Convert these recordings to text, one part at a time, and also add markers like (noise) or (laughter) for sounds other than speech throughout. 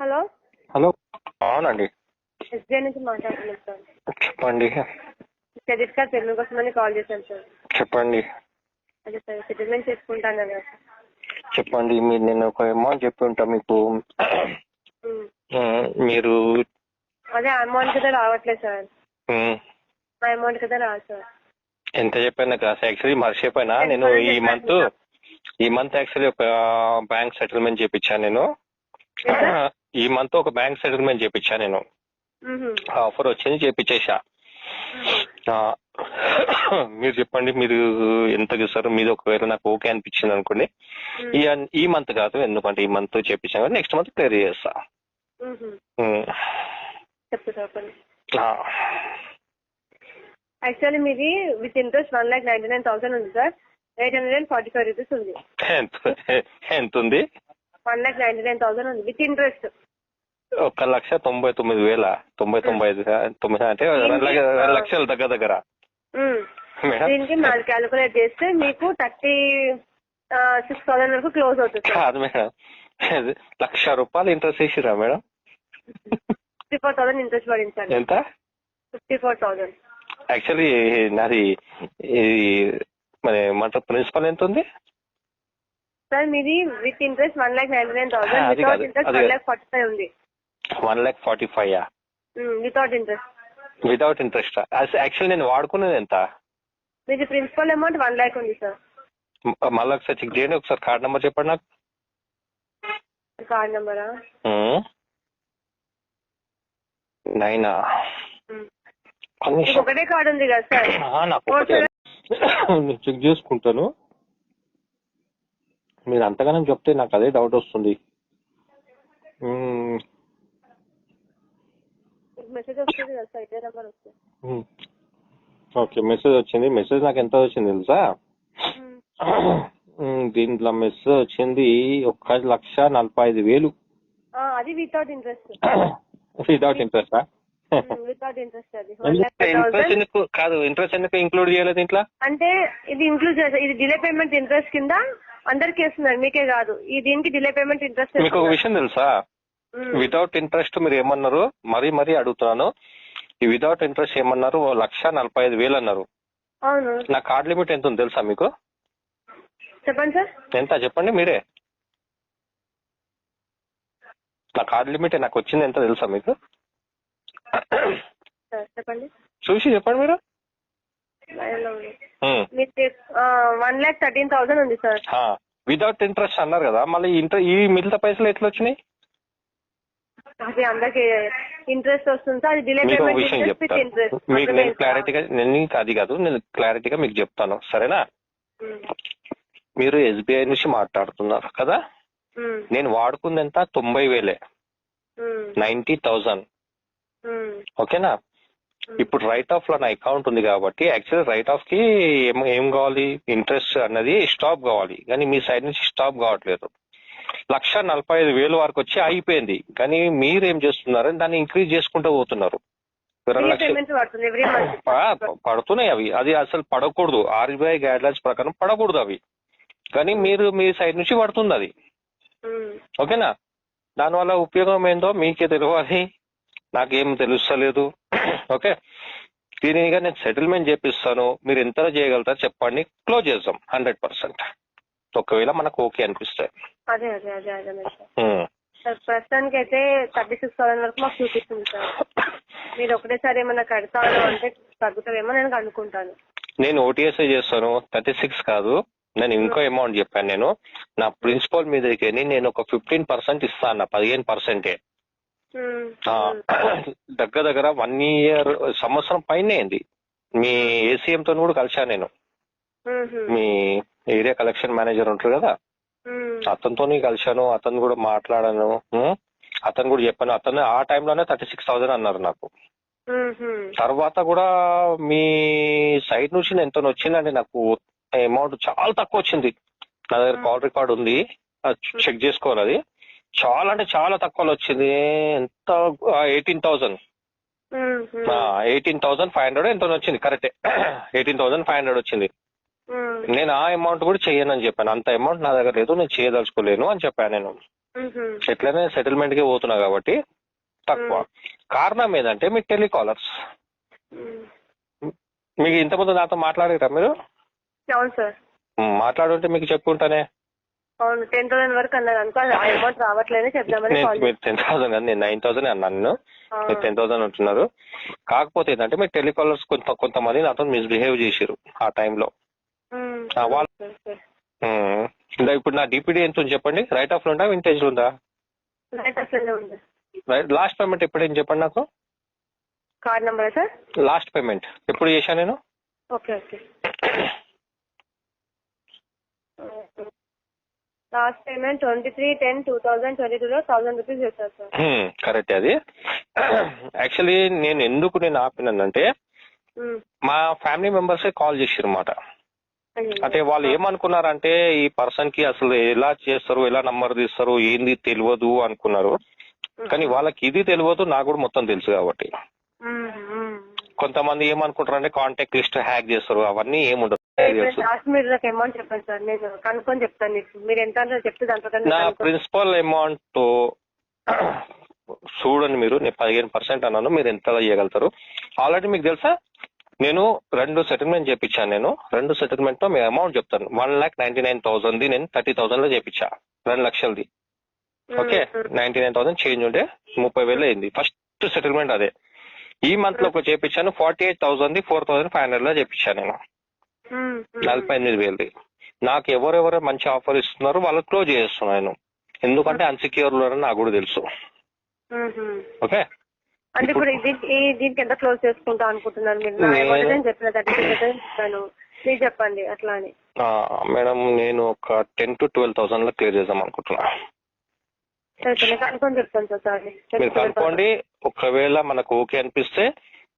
Hello? Hello అవునండి. SBI నుంచి మాట్లాడుతున్నాం సార్. చెప్పండి. క్రెడిట్ కార్డ్ పెన్ను కోసమని కాల్ చేశాను సార్. చెప్పండి. అదే సార్ సెటిల్మెంట్ చేసుకుంటాను కదా. చెప్పండి మీరు నేను ఒక అమౌంట్ చెప్పి ఉంటా మీకు. ఉమ్. మీరు అదే అమౌంట్ కదా రావట్లేదు సార్. ఉమ్, ఆ అమౌంట్ కదా రాదు సార్. ఎంత చెప్పాను కాదు యాక్చువల్లీ మర్చిపోయినా. నేను ఈ మంత్ ఈ మంత్ యాక్చువల్లీ ఒక బ్యాంక్ సెటిల్మెంట్ చేపించాను నేను. ఈ మంత్ ఒక బ్యాంక్ సెటిల్మెంట్ చేపించాను నేను. ఆఫర్ వచ్చింది చేపించేసా. మీరు చెప్పండి మీరు ఎంత చూస్తారు మీది ఒకవేళ నాకు ఓకే అనిపించింది అనుకోండి. ఈ ఈ మంత్ కాదు ఎందుకంటే ఈ మంత్ చేపించాను కదా నెక్స్ట్ మంత్ క్లియర్ చేస్తా. యాక్చువల్లీ మీది with interest one lakh ninety nine thousand ఉంది sir. Eight hundred and forty five rupees ఉంది. ఎంత ఎంత ఉంది? One lakh ninety nine thousand ఉంది విత్ ఇంట్రెస్ట్ ఒక లక్ష తొంభై తొమ్మిది వేల తొంభై తొంభై ఐదు తొమ్మిది అంటే రెండు లక్ష- రెండు లక్షలు దగ్గర దగ్గర. మేడం. దీనికి మాది క్యాలిక్యులేట్ చేస్తే మీకు థర్టీ సిక్స్ థౌసండ్ వరకు క్లోజ్ అవుతుంది. కాదు మేడం. అది లక్ష రూపాయలు interest వేసిరా madam? Fifty four thousand interest sir. ఎంత? Fifty four thousand. యాక్చువల్లీ నాది మరి మన ప్రిన్సిపల్ ఎంత ఉంది? సార్ మీది with interest one lakh ninety nine thousand without interest one. Lakh forty five ఉంది. One lakh forty five without interest without interest actually నేను వాడుకునేది ఎంత? మీది ప్రిన్సిపల్ అమౌంట్ వన్ ల్యాక్ ఉంది సార్ మళ్ళీ ఒకసారి చెక్ చేయండి ఒకసారి కార్డ్ నెంబర్ చెప్పండి నాకు. కార్డ్ నెంబరా నైనా ఒకటే కార్డ్ ఉంది కదా సార్ (coughs) నాకు చెక్ (coughs) చేసుకుంటాను. మీరు అంతగానం చెప్తే నాకు అదే డౌట్ వస్తుంది. మ్మ్. మెసేజ్ వస్తుంది కదా సార్ ఇదే నెంబర్ వస్తుంది. ఓకే మెసేజ్ వచ్చింది. మెసేజ్ నాకు ఎంత వచ్చింది తెలుసా? దీంట్లో మెసేజ్ వచ్చింది ఒక లక్ష నలభై ఐదు వేలు. ఆ, అది without interest without interest without interest అది. ఇంట్రెస్ట్ ఎందుకు కాదు ఇంట్రెస్ట్ ఎందుకు ఇంక్లూడ్ చేయలేదు ఇంట్లో అంటే ఇది ఇంక్లూడ్ చేస్తారు ఇది డిలే పేమెంట్ ఇంట్రెస్ట్ కింద అందరికి వేస్తున్నారు మీకే కాదు. ఈ దీనికి డిలే పేమెంట్ ఇంట్రెస్ట్ మీకు ఒక విషయం తెలుసా? వితౌట్ ఇంట్రెస్ట్ మీరు ఏమన్నారు? మరీ మరీ అడుగుతున్నాను. ఈ వితౌట్ ఇంట్రెస్ట్ ఏమన్నారు? లక్ష నలభై ఐదు వేలు అన్నారు. అవును. నా కార్డ్ లిమిట్ ఎంత ఉంది తెలుసా మీకు? చెప్పండి సార్. ఎంత? చెప్పండి మీరే. నా కార్డ్ లిమిట్ నాకు వచ్చింది ఎంత తెలుసా మీకు? చెప్పండి. చూసి చెప్పండి మీరు. వన్ ల్యాక్ థర్టీన్ థౌసండ్ ఉంది సార్. వితౌట్ ఇంట్రెస్ట్ అన్నారు కదా మళ్ళీ ఇంటర్ ఈ మిగతా పైసలు ఎట్లా వచ్చినాయి? అది అందరికి ఇంట్రెస్ట్ వస్తుంది? అది డిలే మీకు ఒక పేమెంట్ విషయం విత్ చెప్తాను. ఇంట్రెస్ట్ మీకు నేను క్లారిటీగా నేను నీకు అది కాదు నేను క్లారిటీగా మీకు చెప్తాను. సరేనా? మీరు ఎస్బీఐ నుంచి మాట్లాడుతున్నారు కదా? నేను వాడుకుంది ఎంత తొంభై వేలే. నైన్టీ థౌజండ్ ఓకేనా? ఇప్పుడు రైట్ ఆఫ్లో నా అకౌంట్ ఉంది కాబట్టి యాక్చువల్లీ రైట్ ఆఫ్కి ఏం ఏం కావాలి? ఇంట్రెస్ట్ అన్నది స్టాప్ కావాలి. కానీ మీ సైడ్ నుంచి స్టాప్ కావట్లేదు. లక్ష నలభై ఐదు వేలు వరకు వచ్చి అయిపోయింది కానీ మీరు ఏం చేస్తున్నారు దాన్ని ఇంక్రీజ్ చేసుకుంటూ పోతున్నారు. పడుతున్నాయి. అవి. అది అసలు పడకూడదు. ఆర్బీఐ గైడ్ లైన్స్ ప్రకారం పడకూడదు అవి. కానీ మీరు మీ సైడ్ నుంచి పడుతుంది అది. ఓకేనా? దానివల్ల ఉపయోగం ఏందో మీకే తెలియాలి నాకేం తెలుస్తలేదు. ఓకే? దీనిగా నేను సెటిల్మెంట్ చేపిస్తాను. మీరు ఎంత చేయగలుగుతారు చెప్పండి. క్లోజ్ చేద్దాం. హండ్రెడ్ పర్సెంట్ ఒకవేళ మనకు ఓకే అనిపిస్తాయి. అదే అదే అదే అదే సార్ ఉమ్. సార్ ప్రస్తుతానికి అయితే థర్టీ సిక్స్ థౌసండ్ వరకు మాకు చూపిస్తుంది సార్. మీరు ఒకటేసారి ఏమన్నా కడతాను అంటే తగ్గుతుందేమో నేను అనుకుంటాను నేను ఓటీఎస్ఐ చేస్తాను. థర్టీ సిక్స్ కాదు. నేను ఇంకో అమౌంట్ చెప్పాను నేను. నా ప్రిన్సిపల్ మీదకి నేను ఒక ఫిఫ్టీన్ పర్సెంట్ ఇస్తాను పదిహేను పర్సెంటే. దగ్గర దగ్గర వన్ ఇయర్ సంవత్సరం పైన అయింది. మీ ఏసీఎం తో కూడా కలిశాను నేను. మీ ఏరియా కలెక్షన్ మేనేజర్ ఉంటారు కదా? అతనితో కలిశాను అతను కూడా మాట్లాడాను? అతను కూడా చెప్పాను అతను ఆ టైంలోనే థర్టీ సిక్స్ థౌసండ్ అన్నారు నాకు. తర్వాత కూడా మీ సైడ్ నుంచి ఎంత వచ్చిందండి నాకు అమౌంట్ చాలా తక్కువ వచ్చింది. నా దగ్గర కాల్ రికార్డ్ ఉంది చెక్ చేసుకోవాలి అది. చాలా అంటే చాలా తక్కువలో వచ్చింది ఎంత? Eighteen thousand eighteen thousand five hundred ఎంత వచ్చింది కరెక్టే. (clears throat) ఎయిటీన్ థౌసండ్ ఫైవ్ హండ్రెడ్ వచ్చింది. నేను ఆ అమౌంట్ కూడా చేయను అని చెప్పాను. అంత అమౌంట్ నా దగ్గర లేదు నేను చేయదలుచుకోలేను అని చెప్పాను నేను. మ్హూ. ఎట్లయినా సెటిల్మెంట్కి పోతున్నా కాబట్టి తక్కువ. కారణం ఏంటంటే మీ టెలికాలర్స్. మీకు ఇంతకుముందు నాతో మాట్లాడారా మీరు? అవును సార్. మ్, మాట్లాడుంటే మీకు చెప్పుకుంటానే అవును టెన్ థౌసండ్ వరకు అన్నారు అనుకో అమౌంట్ చెప్దామని మీరు టెన్ థౌసండ్ కానీ నేను నైన్ థౌసండ్ అన్నాను నేను. మీరు టెన్ థౌసండ్ అంటున్నారు. కాకపోతే ఏంటంటే మీరు టెలికాలర్స్ కొంత కొంతమంది నాతో మిస్బిహేవ్ చేశారు ఆ టైంలో వాళ్ళ- సరే. ఇప్పుడు నా డిపిడి ఎంత ఉంది చెప్పండి? రైట్ ఆఫ్ ఉందా? వింటేజ్ ఉందా? లాస్ట్ పేమెంట్ ఎప్పుడు ఏం చెప్పండి నాకు? Card number sir? Last payment ఎప్పుడు చేశాను నేను? Okay okay. Last payment twenty three ten two thousand twenty టూలో థౌసండ్ రూపీస్ చేశారు సార్. కరెక్ట్ అది. యాక్చువల్లీ నేను ఎందుకు నేను ఆపినానంటే మ్. మా ఫ్యామిలీ మెంబర్సే కాల్ చేసారు అయ్యో. అంటే వాళ్ళు ఏమనుకున్నారంటే ఈ పర్సన్కి అసలు ఎలా చేస్తారు ఎలా నంబర్ తీస్తారు ఏంది తెలియదు అనుకున్నారు. కానీ వాళ్ళకి ఇది తెలియదు నాకు కూడా మొత్తం తెలుసు కాబట్టి. కొంతమంది ఏమనుకుంటారు అంటే కాంటాక్ట్ లిస్ట్ హ్యాక్ చేస్తారు అవన్నీ ఏముండదు. ఇప్పుడు లాస్ట్ మీరు నాకు అమౌంట్ చెప్పండి సార్ నేను కనుక్కొని చెప్తాను మీకు. మీరు ఎంత అంటారో చెప్తే దాంట్లో కన్నా నా ప్రిన్సిపల్ అమౌంట్ (coughs) చూడండి మీరు నేను పదిహేను పర్సెంట్ అన్నాను మీరు ఎంత ఇవ్వగలుగుతారు ఆల్రెడీ మీకు తెలుసా? నేను రెండు సెటిల్మెంట్ చేపించాను నేను. రెండు సెటిల్మెంట్తో మీ అమౌంట్ చెప్తాను. One lakh ninety nine thousand నేను థర్టీ థౌసండ్లో చేపించా రెండు లక్షలది. Okay? Ninety nine thousand change ఉంటే ముప్పై వేలు అయింది. ఫస్ట్ సెటిల్మెంట్ అదే. ఈ మంత్లో ఒక చేపించాను forty eight thousand four thousand five హండ్రెడ్లో చేపించాను నేను. నలభై ఎనిమిది వేలది. నాకు ఎవరెవరు మంచి ఆఫర్ ఇస్తున్నారో వాళ్ళకి క్లోజ్ చేస్తున్నాను ఎందుకంటే అన్సెక్యూర్లో నాకు కూడా తెలుసు. ఓకే? అంటే ఇప్పుడు ఈ దీనికి ఎంత క్లోజ్ చేసుకుంటా అనుకుంటున్నారు మీరు? నా నేను- అమౌంట్ నేను చెప్పిన థర్టీ చెప్తాను. మీరు చెప్పండి అట్లా అని. మేడం నేను ఒక టెన్ టు ట్వెల్వ్ థౌసండ్లో క్లియర్ చేద్దాం అనుకుంటున్నా. సరే కనుక్కొని చెప్తాను సారీ మీరు కనుక్కోండి ఒకవేళ మనకు ఓకే అనిపిస్తే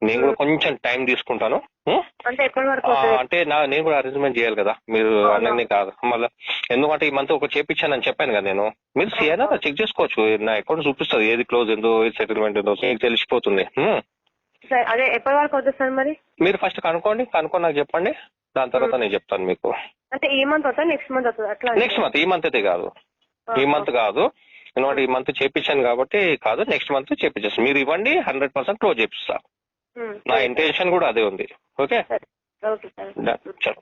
నేను కూడా కొంచెం టైం తీసుకుంటాను? అంటే అవుతుంది? నా నేను కూడా అరేంజ్మెంట్ చేయాలి కదా. మీరు అన్నీ కాదు. మళ్ళీ ఎందుకంటే ఈ మంత్ ఒక చేపించానని చెప్పాను కదా నేను. మీరు సిఐనా చెక్ చేసుకోవచ్చు. నా అకౌంట్ చూపిస్తుంది. ఏది క్లోజ్ ఏందో ఏది సెటిల్మెంట్ ఏందో మీకు తెలిసిపోతుంది. అదే ఎప్పటి వరకు అవుతుంది సార్ మరి? మీరు ఫస్ట్ కనుక్కోండి. కనుక్కొని నాకు చెప్పండి. దాని తర్వాత నేను చెప్తాను మీకు. అంటే ఈ మంత్ అవుతా నెక్స్ట్ మంత్ అవుతుంది? అట్లా. Next month. ఈ మంత్ అయితే కాదు. ఈ మంత్ కాదు. ఎందుకంటే ఈ మంత్ చేపించాను కాబట్టి కాదు. నెక్స్ట్ మంత్ చేపించేస్తాను మీరు ఇవ్వండి. హండ్రెడ్ పర్సెంట్ క్లోజ్ చేపిస్తా. ఉమ్, నా ఇంటెన్షన్ కూడా అదే ఉంది. ఓకే చలో